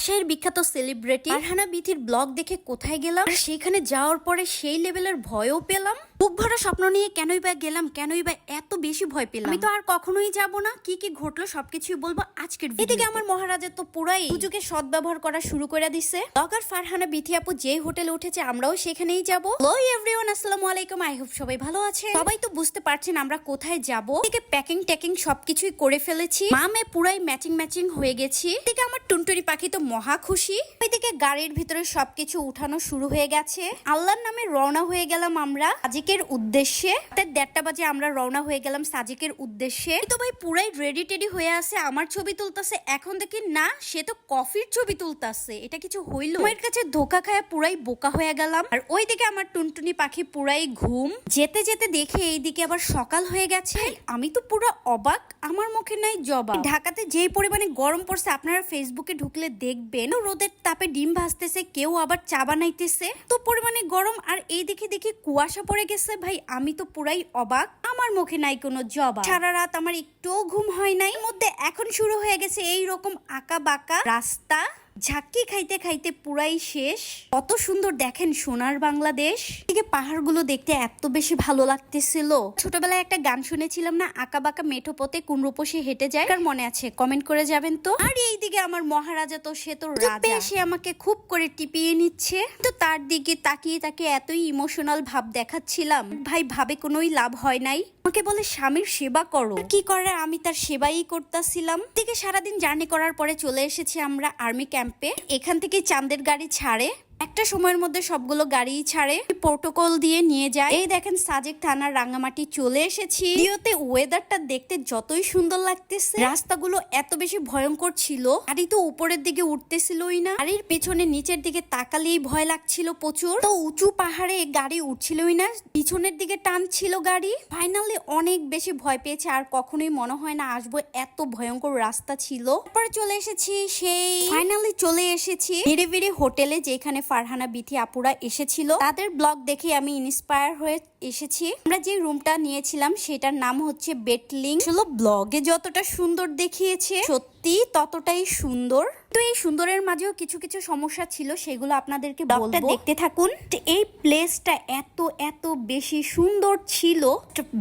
রাজশাহীর বিখ্যাত celebrity Farhana বিথির blog দেখে কোথায় গেলাম? সেখানে যাওয়ার পরে সেই লেভেলের ভয়ও পেলাম। বুক ভরা স্বপ্ন নিয়ে কেনই বা গেলাম কেনই বা এত বেশি ভয় পেলাম। আমি তো আর কখনোই যাব না। কি কি ঘটলো সবকিছুই বলব আজকের এদিকে আমার মহারাজা তো পুরাই সুযোগে সদ্ব্যবহার করা শুরু করে দিছে। ব্লগার ফারহানা বিথি আপু যেই হোটেলে উঠেছে আমরাও সেখানেই যাব। হ্যালো এভরিওয়ান আসসালামু আলাইকুম আই হোপ সবাই ভালো আছে সবাই তো বুঝতে পারছেন আমরা কোথায় যাব। এদিকে প্যাকিং ট্যাকিং সবকিছুই করে ফেলেছি। মামে পুরাই ম্যাচিং ম্যাচিং হয়ে গেছি। এদিকে আমার টুনটুনি পাখি তো মহা খুশি। এদিকে গাড়ির ভিতরে সবকিছু উঠানো শুরু হয়ে গেছে। আল্লাহর নামে রওনা হয়ে গেলাম আমরা। সাজিকের উদ্দেশ্যে। দেড়টা বাজে আমরা রওনা হয়ে গেলাম সাজিকের উদ্দেশ্যে। তো ভাই পুরাই রেডি টেডি হয়ে আছে, আমার ছবি তুলতাছে। এখন দেখি না, সে তো কফির ছবি তুলতাছে। এটা কিছু হইল? মায়ের কাছে ধোকা খায় পুরাই বোকা হয়ে গেলাম। আর ওইদিকে আমার টুনটুনি পাখি পুরাই ঘুম। যেতে যেতে দেখে এইদিকে আবার সকাল হয়ে গেছে। আমি তো পুরো অবাক। আমার মুখে নাই জবা ঢাকাতে যেই পরিমাণে গরম পড়ছে, আপনারা ফেসবুকে ঢুকলে দেখবেন। রোদের তাপে ডিম ভাজতেছে, কেউ আবার চা বানাইতেছে। তো পরিমাণে গরম, আর এই দেখে দেখে কুয়াশা পড়ে গেছে। ভাই, আমি তো পুরাই অবাক। আমার মুখে নাই কোনো জবাব। সারা রাত আমার একটুও ঘুম হয় নাই। মধ্যে এখন শুরু হয়ে গেছে এই রকম আঁকা বাঁকা রাস্তা। ঝাক্কি খাইতে খাইতে পুরাই শেষ। কত সুন্দর দেখেন সোনার বাংলাদেশ। এদিকে পাহাড়গুলো দেখতে এত বেশি ভালো লাগতেছিল। ছোটবেলায় একটা গান শুনেছিলাম না আঁকা বাঁকা মেঠো পথে কোন রূপসী হেঁটে যায়। কার মনে আছে? কমেন্ট করে যাবেন তো। আর এইদিকে আমার মহারাজা তো সে তো রাজা। সে আমাকে খুব করে টিপিয়ে নিচ্ছে। তো তার দিকে তাকিয়ে তাকে এতই ইমোশনাল ভাব দেখাচ্ছিলাম। ভাই ভাবে কোনোই লাভ হয় নাই। আমাকে বলে স্বামীর সেবা করো। কি করে আমি তার সেবাই করতেছিলাম। দিকে সারাদিন জার্নি করার পরে চলে এসেছি আমরা আর্মি ক্যাম্পে। এখান থেকে চাঁদের গাড়ি ছাড়ে একটা সময়ের মধ্যে সবগুলো গাড়ি ছাড়ে। প্রোটোকল দিয়ে নিয়ে যায়। এই দেখেন সাজেক থানার রাঙ্গামাটি চলে এসেছি। ভিডিওতে ওয়েদারটা দেখতে যতই সুন্দর লাগতেছে, রাস্তাগুলো এত বেশি ভয়ঙ্কর ছিল। গাড়ি তো উপরের দিকে উঠতেছিলই না। গাড়ির পেছনে নিচের দিকে তাকালেই ভয় লাগছিল প্রচুর। তো উঁচু পাহাড়ে গাড়ি উঠছিলই না। পিছনের দিকে টানছিল গাড়ি। ফাইনালি অনেক বেশি ভয় পেয়েছে। আর কখনোই মনে হয় না আসব। এত ভয়ঙ্কর রাস্তা ছিল। তারপরে চলে এসেছি সেই ফাইনালি চলে এসেছি। ধীরে ধীরে হোটেলে যেখানে ফারহানা বিথি আপুরা এসেছিল। তাদের ব্লগ দেখে আমি ইন্সপায়ার হয়ে এসেছি। আমরা যে রুমটা নিয়েছিলাম সেটার নাম হচ্ছে বেটলিং আসলে ব্লগে যতটা সুন্দর দেখিয়েছে সত্যি ততটাই সুন্দর। তো এই সুন্দরের মাঝেও কিছু কিছু সমস্যা ছিল সেগুলো আপনাদেরকে ব্লগটা দেখতে থাকুন। এই প্লেসটা এত এত বেশি সুন্দর ছিল।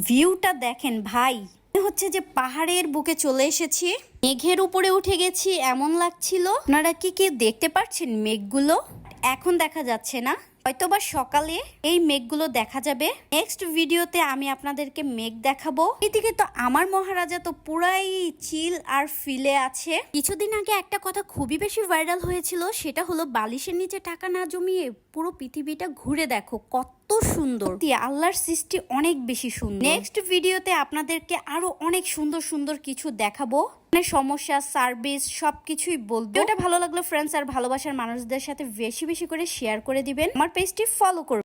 ভিউটা দেখেন ভাই। মনে হচ্ছে যে পাহাড়ের বুকে চলে এসেছি। মেঘের উপরে উঠে গেছি এমন লাগছিল। আপনারা কি কি দেখতে পাচ্ছেন মেঘগুলো? এখন দেখা যাচ্ছে না। হয়তোবা সকালে এই মেঘগুলো দেখা যাবে। নেক্সট ভিডিওতে আমি আপনাদেরকে মেঘ দেখাবো। এদিকে তো আমার মহারাজা তো পুরাই চিল আর ফিলে আছে। কিছুদিন আগে একটা কথা খুবই বেশি ভাইরাল হয়েছিল, সেটা হলো বালিশের নিচে টাকা না জমিয়ে পুরো পৃথিবীটা ঘুরে দেখো, কত সুন্দর। আল্লাহর সৃষ্টি অনেক বেশি সুন্দর। নেক্সট ভিডিওতে আপনাদেরকে আরও অনেক সুন্দর সুন্দর কিছু দেখাবো। মানে সমস্যা সার্ভিস সব কিছুই বলব ভালো লাগল ফ্রেন্ডস আর ভালোবাসার মানুষদের সাথে বেশি বেশি করে শেয়ার করে দিবেন। আমার পেজটি ফলো করবেন।